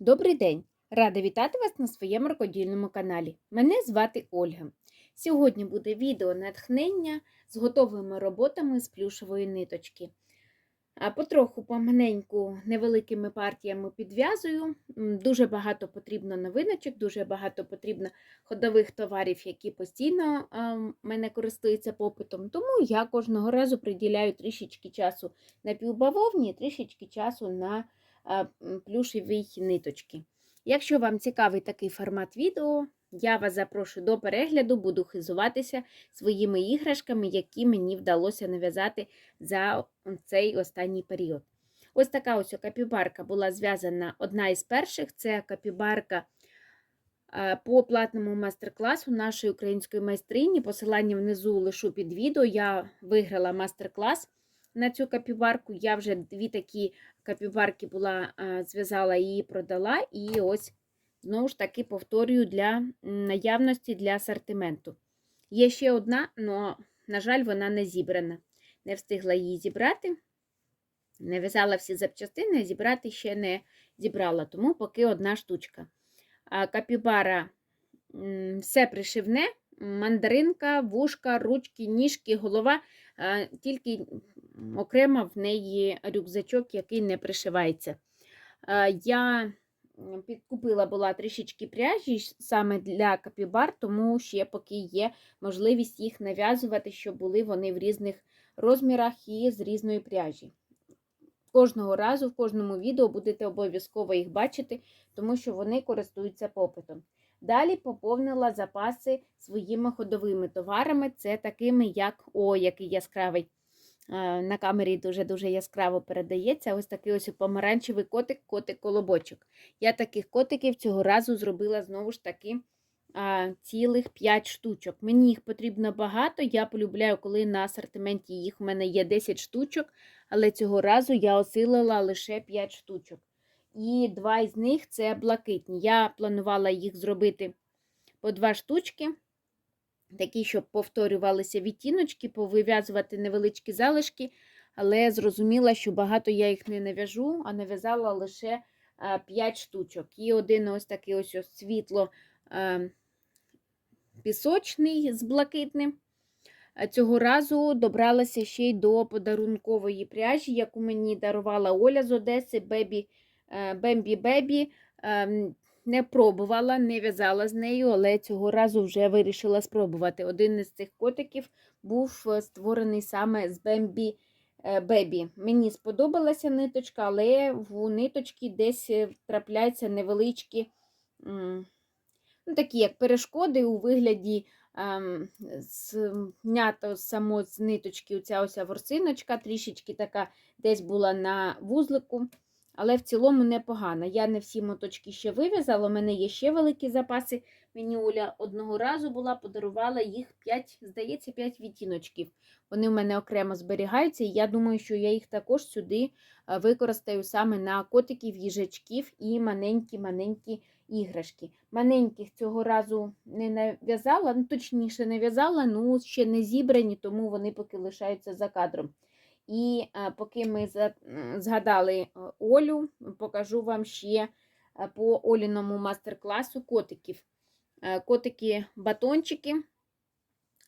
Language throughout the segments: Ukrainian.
Добрий день! Рада вітати вас на своєму рукодільному каналі. Мене звати Ольга. Сьогодні буде відео натхнення з готовими роботами з плюшової ниточки. А Потроху помаленьку невеликими партіями підв'язую. Дуже багато потрібно новиночок, дуже багато потрібно ходових товарів, які постійно мене користуються попитом. Тому я кожного разу приділяю трішечки часу на півбавовні, трішечки часу на м, ниточки. Якщо вам цікавий такий формат відео, я вас запрошую до перегляду, буду хизуватися своїми іграшками, які мені вдалося нав'язати за цей останній період. Ось така ось капібарка була зв'язана одна із перших. Це капібарка по платному майстер-класу нашої української майстрині. Посилання внизу лишу під відео. Я виграла майстер-клас на цю капібарку. Я вже дві такі капібарки була, зв'язала і продала. І ось знову ж таки повторюю для наявності для асортименту. Є ще одна, але, на жаль, вона не зібрана. Не встигла її зібрати. Не в'язала всі запчастини, зібрати ще не зібрала, тому поки одна штучка. Капібара все пришивне, мандаринка, вушка, ручки, ніжки, голова, тільки окремо в неї рюкзачок, який не пришивається. Я м, підкупила була трішечки пряжі саме для капібар, тому ще поки є можливість їх нав'язувати, щоб були вони в різних розмірах і з різної пряжі. Кожного разу, в кожному відео будете обов'язково їх бачити, тому що вони користуються попитом. Далі поповнила запаси своїми ходовими товарами. Це такими, як о, який яскравий. На камері дуже-дуже яскраво передається. Ось такий ось помаранчевий котик, котик-колобочок. Я таких котиків цього разу зробила знову ж таки цілих 5 штучок. Мені їх потрібно багато. Я полюбляю, коли на асортименті їх у мене є 10 штучок, але цього разу я осилила лише 5 штучок. І два із них це блакитні. Я планувала їх зробити по два штучки, такі, щоб повторювалися відтіночки, повив'язувати невеличкі залишки, але зрозуміла, що багато я їх не нав'яжу, а нав'язала лише 5 штучок. І один ось такий ось ось світло е, пісочний з блакитним. Цього разу добралася ще й до подарункової пряжі, яку мені дарувала Оля з Одеси, Бембі Бебі. Не пробувала, не в'язала з нею, але цього разу вже вирішила спробувати. Один із цих котиків був е, створений саме з Бембі Бебі. Мені сподобалася ниточка, але в ниточки десь е, трапляються невеличкі, ну, такі як перешкоди у вигляді ем, знято само з ниточки оця ворсиночка, трішечки така десь була на вузлику. Але в цілому непогано. Я не всі моточки ще вив'язала, у мене є ще великі запаси. Мені Оля одного разу була, подарувала їх 5, здається, 5 відтіночків. Вони в мене окремо зберігаються, і я думаю, що я їх також сюди е, використаю саме на котиків, їжачків і маленькі-маленькі іграшки. Маленьких цього разу не нав'язала, ну, точніше, не в'язала, ну ще не зібрані, тому вони поки лишаються за кадром. І е, поки ми згадали е, Олю, покажу вам ще е, по Оліному мастер-класу котиків. Котики-батончики,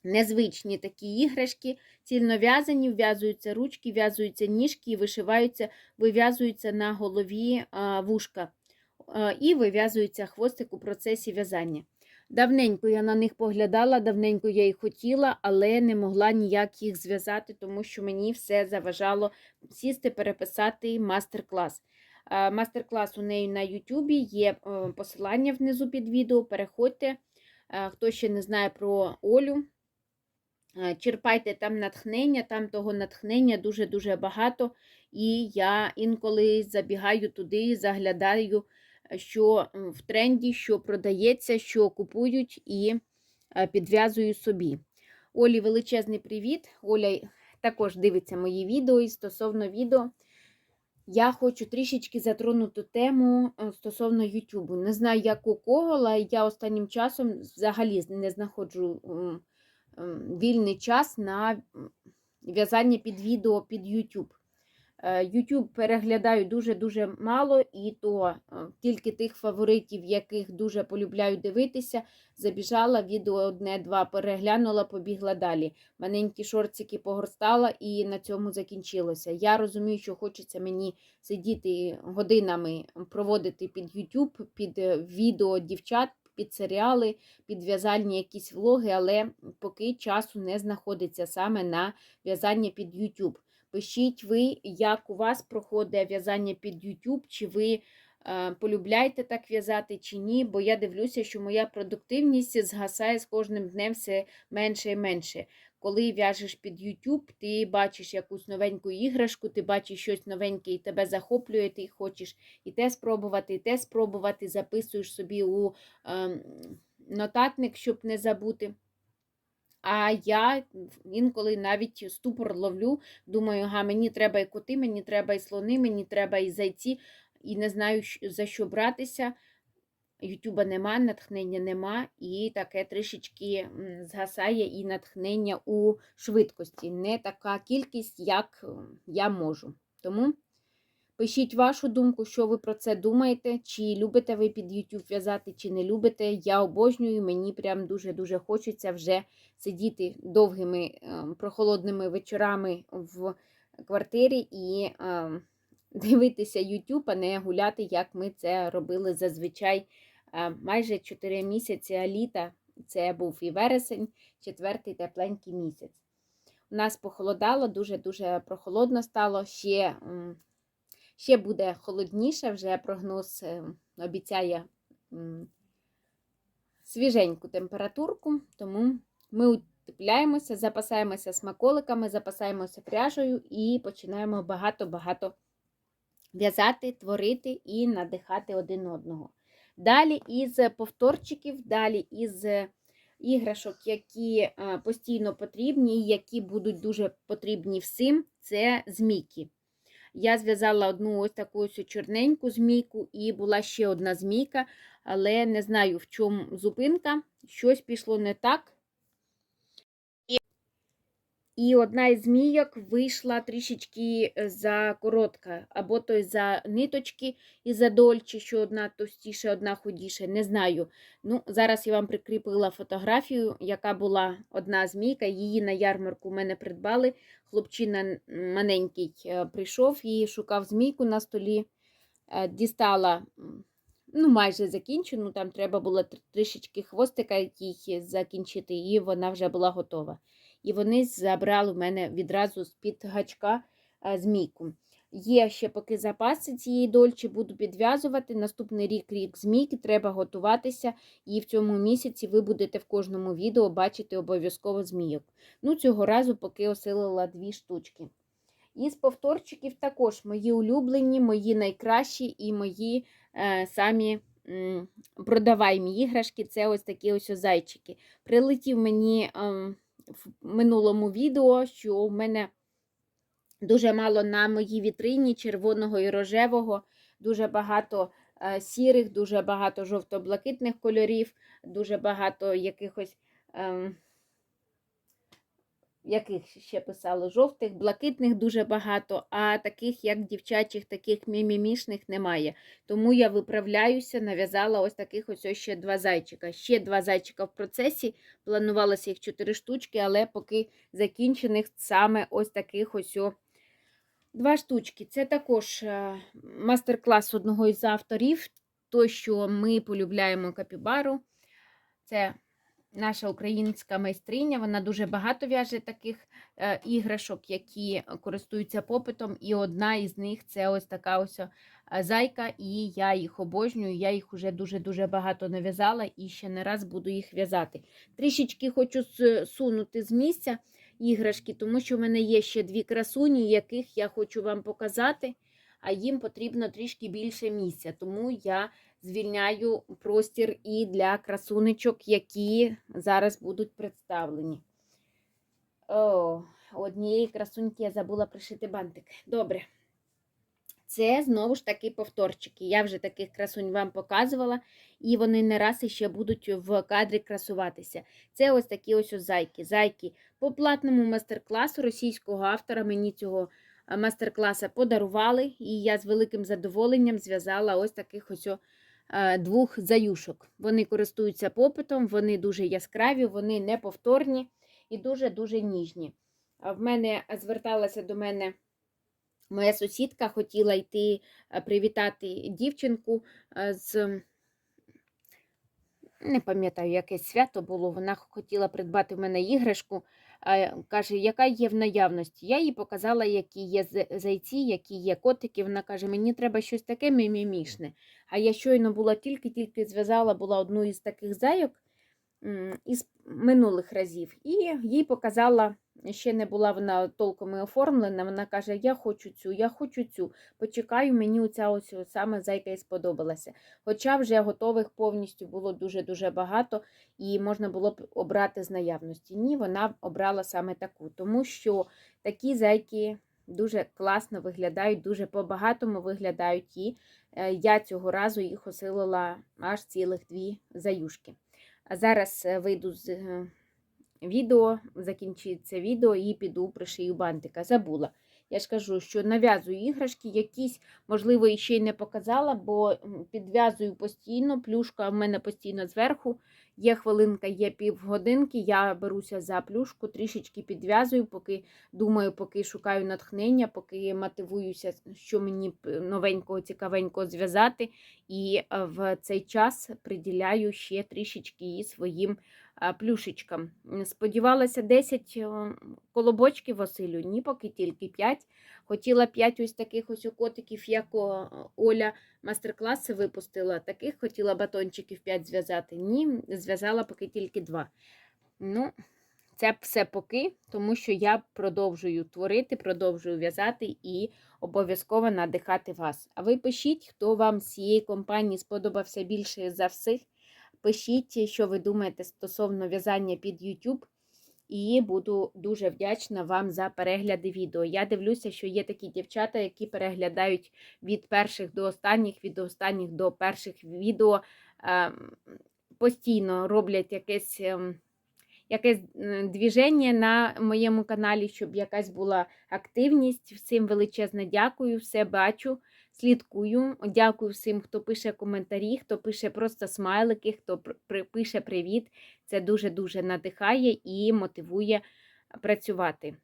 незвичні такі іграшки, цільнов'язані, в'язуються ручки, в'язуються ніжки вишиваються, вив'язуються на голові вушка і вив'язується хвостик у процесі в'язання. Давненько я на них поглядала, давненько я їх хотіла, але не могла ніяк їх зв'язати, тому що мені все заважало сісти, переписати мастер-клас. Е, Мастер-клас у неї на Ютубі є е, посилання внизу під відео. Переходьте. Е, Хто ще не знає про Олю, черпайте там натхнення, там того натхнення дуже-дуже багато. І я інколи забігаю туди, заглядаю, що в тренді, що продається, що купують, і е, підв'язую собі. Олі величезний привіт. Оля також дивиться мої відео і стосовно відео. Я хочу трішечки затронути тему е, стосовно Ютубу. Не знаю, як у кого, але я останнім часом взагалі не знаходжу вільний час на в'язання під відео під YouTube. Е, YouTube переглядаю дуже-дуже мало, і то е, тільки тих фаворитів, яких дуже полюбляю дивитися. Забіжала, відео одне-два переглянула, побігла далі. Маленькі шорцики погорстала і на цьому закінчилося. Я розумію, що хочеться мені сидіти годинами, проводити під YouTube, під е, відео дівчат, під серіали, під в'язальні якісь влоги, але поки часу не знаходиться саме на в'язання під YouTube. Пишіть ви, як у вас проходить в'язання під YouTube, чи ви е, полюбляєте так в'язати, чи ні, бо я дивлюся, що моя продуктивність згасає з кожним днем все менше і менше. Коли в'яжеш під YouTube, ти бачиш якусь новеньку іграшку, ти бачиш щось новеньке і тебе захоплює, ти хочеш і те спробувати, і те спробувати, записуєш собі у е, нотатник, щоб не забути. А я інколи навіть ступор ловлю, думаю, ага, мені треба і коти, мені треба і слони, мені треба і зайці, і не знаю, за що братися. Ютуба нема, натхнення нема, і таке трішечки згасає і натхнення у швидкості. Не така кількість, як я можу. Тому пишіть вашу думку, що ви про це думаєте, чи любите ви під YouTube в'язати, чи не любите. Я обожнюю, мені прям дуже-дуже хочеться вже сидіти довгими е, прохолодними вечорами в квартирі і е, дивитися YouTube, а не гуляти, як ми це робили зазвичай е, майже 4 місяці літа. Це був і вересень, четвертий тепленький місяць. У нас похолодало, дуже-дуже прохолодно стало. Ще, ще буде холодніше, вже прогноз е, обіцяє свіженьку температурку, тому ми утепляємося, запасаємося смаколиками, запасаємося пряжею і починаємо багато-багато в'язати, творити і надихати один одного. Далі із повторчиків, далі із іграшок, які е, постійно потрібні, і які будуть дуже потрібні всім, це змійки. Я зв'язала одну ось таку ось чорненьку змійку, і була ще одна змійка, але не знаю, в чому зупинка. Щось пішло не так. І одна із змійок вийшла трішечки е, за коротка, або то за ниточки і за дольче, що одна товстіша, одна худіша, не знаю. Ну, Зараз я вам прикріпила фотографію, яка була одна змійка, її на ярмарку мене придбали. Хлопчина маленький е, прийшов і шукав змійку на столі, Е, дістала. Ну, майже закінчену, там треба було трішечки хвостика їй закінчити, і вона вже була готова і вони забрали в мене відразу з-під гачка е, змійку. Є ще поки запаси цієї дольчі, буду підв'язувати. Наступний рік рік змійки, треба готуватися, і в цьому місяці ви будете в кожному відео бачити обов'язково змійок. Ну, цього разу поки осилила дві штучки. Із повторчиків також мої улюблені, мої найкращі і мої е, самі м, іграшки це ось такі ось зайчики. Прилетів мені. Е, в минулому відео, що в мене дуже мало на моїй вітрині червоного і рожевого, дуже багато е, сірих, дуже багато жовто-блакитних кольорів, дуже багато якихось. Е, яких ще писало жовтих, блакитних дуже багато, а таких, як дівчачих, таких мімімішних немає. Тому я виправляюся, нав'язала ось таких ось, ще два зайчика. Ще два зайчика в процесі. Планувалося їх чотири штучки, але поки закінчених саме ось таких ось два штучки. Це також е, мастер-клас одного із авторів, той, що ми полюбляємо капібару. Це наша українська майстриня, вона дуже багато в'яже таких е, іграшок, які користуються попитом. І одна із них це ось така ось е, зайка, і я їх обожнюю. Я їх уже дуже-дуже багато нав'язала і ще не раз буду їх в'язати. Трішечки хочу сунути з місця іграшки, тому що в мене є ще дві красуні, яких я хочу вам показати, а їм потрібно трішки більше місця. Тому я звільняю простір і для красунечок, які зараз будуть представлені. О, однієї красуньки я забула пришити бантик. Добре. Це знову ж таки повторчики. Я вже таких красунь вам показувала, і вони не раз іще будуть в кадрі красуватися. Це ось такі ось зайки. Зайки по платному мастер-класу російського автора. Мені цього мастер-класа подарували, і я з великим задоволенням зв'язала ось таких ось е, двох заюшок. Вони користуються попитом, вони дуже яскраві, вони неповторні і дуже-дуже ніжні. В мене зверталася до мене моя сусідка, хотіла йти е, привітати дівчинку е, з. Не пам'ятаю, яке свято було. Вона хотіла придбати в мене іграшку. А, Каже, яка є в наявності. Я їй показала, які є зайці, які є котики. Вона каже, мені треба щось таке мімімішне. А я щойно була тільки-тільки зв'язала була одну із таких зайок із минулих разів. І їй показала, ще не була вона толком і оформлена. Вона каже: Я хочу цю, я хочу цю. Почекаю, мені оця ось саме зайка і сподобалася. Хоча вже готових повністю було дуже-дуже багато, і можна було б обрати з наявності. Ні, вона обрала саме таку, тому що такі зайки дуже класно виглядають, дуже по-багатому виглядають. І е, я цього разу їх осилила аж цілих дві заюшки. А зараз е, вийду з е, відео, закінчиться відео і піду пришию бантика. Забула. Я ж кажу, що нав'язую іграшки, якісь, можливо, ще й не показала, бо підв'язую постійно, плюшка в мене постійно зверху. Є хвилинка, є півгодинки, я беруся за плюшку, трішечки підв'язую, поки думаю, поки шукаю натхнення, поки мотивуюся, що мені новенького, цікавенького зв'язати. І е, в цей час приділяю ще трішечки і своїм а, плюшечкам. Сподівалася 10 е, колобочків Василю, ні, поки тільки 5. Хотіла 5 ось таких ось котиків, як Оля мастер-класи випустила. Таких хотіла батончиків 5 зв'язати. Ні, зв'язала поки тільки 2. Ну, це все поки, тому що я продовжую творити, продовжую в'язати і обов'язково надихати вас. А ви пишіть, хто вам з цієї компанії сподобався більше за всіх. Пишіть, що ви думаєте стосовно в'язання під YouTube. І буду дуже вдячна вам за перегляди відео. Я дивлюся, що є такі дівчата, які переглядають від перших до останніх, від останніх до перших відео. ем, Постійно роблять якесь, ем, якесь двіження на моєму каналі, щоб якась була активність. Всім величезне дякую, все бачу, слідкую. Дякую всім, хто пише коментарі, хто пише просто смайлики, хто пише привіт. Це дуже-дуже надихає і мотивує працювати.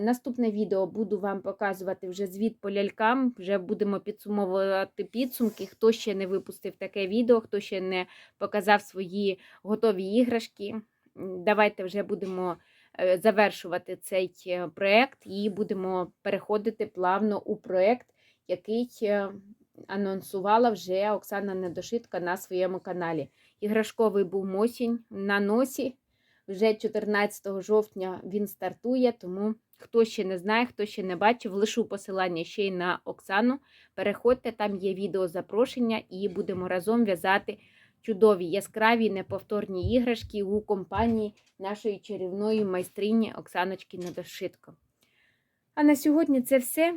Наступне відео буду вам показувати вже звіт по лялькам. Вже будемо підсумовувати підсумки. Хто ще не випустив таке відео, хто ще не показав свої готові іграшки. Давайте вже будемо е, завершувати цей е, проєкт і будемо переходити плавно у проєкт, який е, анонсувала вже Оксана Недошитка на своєму каналі. Іграшковий був мосінь на носі. Вже 14 жовтня він стартує, тому хто ще не знає, хто ще не бачив, лишу посилання ще й на Оксану. Переходьте, там є відео запрошення, і будемо разом в'язати чудові, яскраві, неповторні іграшки у компанії нашої чарівної майстрині Оксаночки Недошитко. А на сьогодні це все.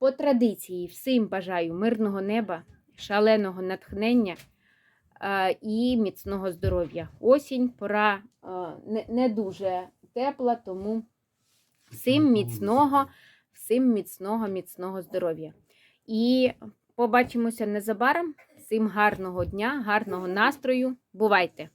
По традиції всім бажаю мирного неба, шаленого натхнення і міцного здоров'я. Осінь, пора не, не дуже тепла, тому всім міцного, всім міцного, міцного здоров'я. І побачимося незабаром. Всім гарного дня, гарного настрою. Бувайте!